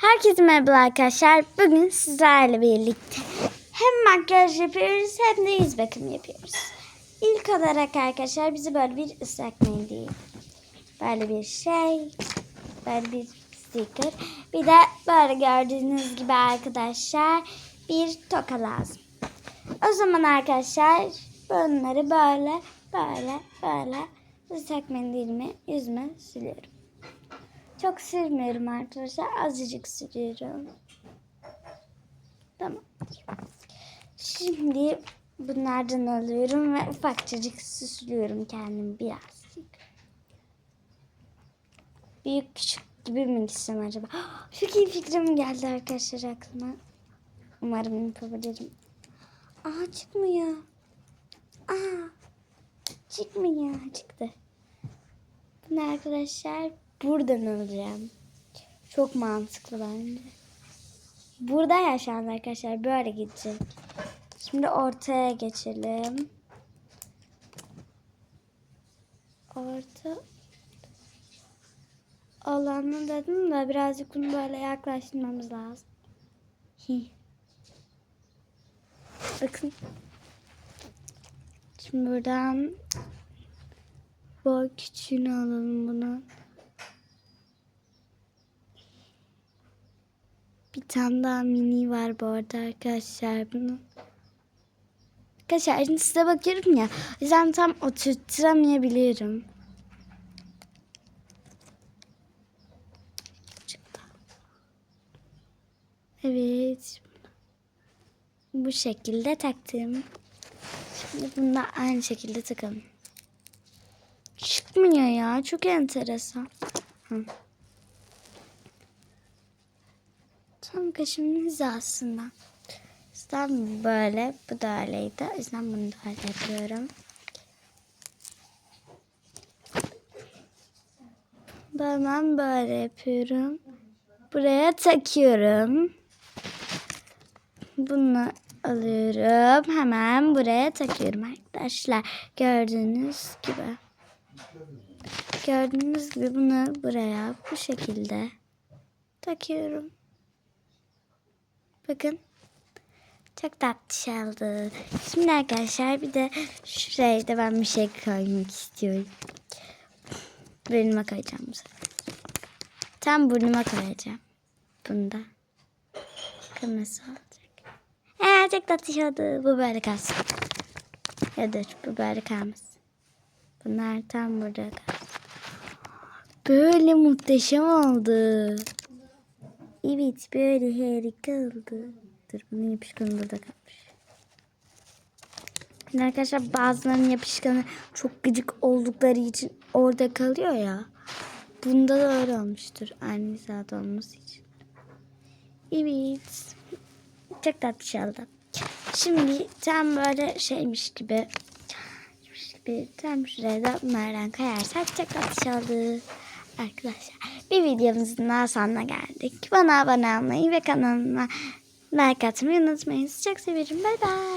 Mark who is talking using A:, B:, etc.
A: Herkese merhaba arkadaşlar. Bugün sizlerle birlikte hem makyaj yapıyoruz hem de yüz bakımı yapıyoruz. İlk olarak arkadaşlar bize böyle bir ıslak mendil, böyle bir şey, böyle bir sticker, bir de böyle gördüğünüz gibi arkadaşlar bir toka lazım. O zaman arkadaşlar bunları böyle böyle böyle ıslak mendilimi yüzüme sürüyorum. Çok sürmüyorum arkadaşlar. Azıcık sürüyorum. Tamam. Şimdi bunlardan alıyorum ve ufakçacık süslüyorum kendimi birazcık. Büyük küçük gibi mi gitsem acaba? Çok iyi fikrim geldi arkadaşlar aklıma. Umarım yapabilirim. Aa çıkmıyor. Aa çıkmıyor. Çıktı. Bunu arkadaşlar buradan alacağım. Çok mantıklı bence. Burada yaşandı arkadaşlar. Böyle gidecek. Şimdi ortaya geçelim. Orta alanı dedim de birazcık bunu böyle yaklaştırmamız lazım. Bakın. Şimdi buradan boy küçüğünü alalım bunu. Tane daha mini var bu arada arkadaşlar bunun. Arkadaşlar şimdi size bakıyorum ya. O yüzden tam oturtamayabilirim. Evet. Bu şekilde taktım. Şimdi bunu da aynı şekilde takalım. Çıkmıyor ya. Çok enteresan. Hı. Tam kaşımın hizasında. İşte böyle. Bu da öyleydi. O yüzden bunu da öyle. Ben böyle yapıyorum. Buraya takıyorum. Bunu alıyorum. Hemen buraya takıyorum arkadaşlar. Gördüğünüz gibi. Gördüğünüz gibi bunu buraya bu şekilde takıyorum. Bakın. Çok tatlı oldu. Şimdi arkadaşlar bir de şuraya da ben bir şey koymak istiyorum. Burnuma koyacağım bu sefer. Tam burnuma koyacağım. Bunda. Kırmızı olacak. Ee, çok tatlı oldu. Bu böyle kalsın. Ya dur bu böyle kalmasın. Bunlar tam burada kalsın. Böyle muhteşem oldu. Evet böyle harika oldu. Dur bunun yapışkanı burada kalmış. Şimdi arkadaşlar bazılarının yapışkanı çok gıcık oldukları için orada kalıyor ya. Bunda da öyle olmuştur. Aynı hizada olması için. Evet. Çok tatlı şey oldu. Şimdi tam böyle şeymiş gibi gibi tam şuraya da bunlardan kayarsak çok tatlı şey oldu. Arkadaşlar bir videomuzun daha sonuna geldik. Bana abone olmayı ve kanalıma like atmayı unutmayın. Çok severim. Bay bay.